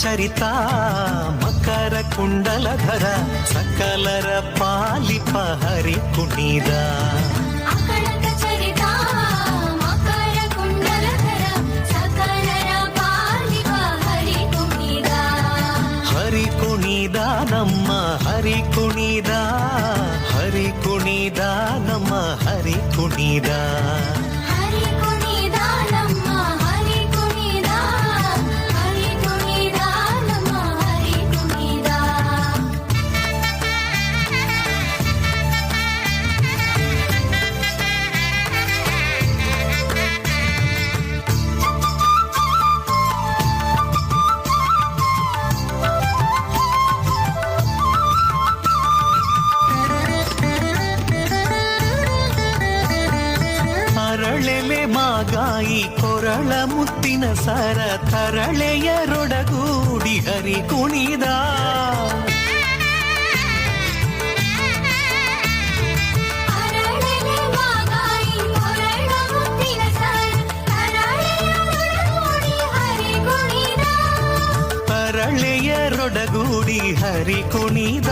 చరిత మకర కుండలధర సకలర పాలిప హరి పునీద హరి కుణీదా నమ్మ హరి కుణీదా హరి కుణీదా నమ్మ హరి కుణీదా హరి కుణీదా ಮಾಗಾಯಿ ಕೊರಳ ಮುತ್ತಿನ ಸರ ತರಳೆಯರೊಡಗೂಡಿ ಹರಿ ಕುಣಿದ ಅರಳೆಲೆ ಮಾಗಾಯಿ ಕೊರಳ ಮುತ್ತಿನ ಸರ ತರಳೆಯರೊಡಗೂಡಿ ಹರಿ ಕುಣಿದ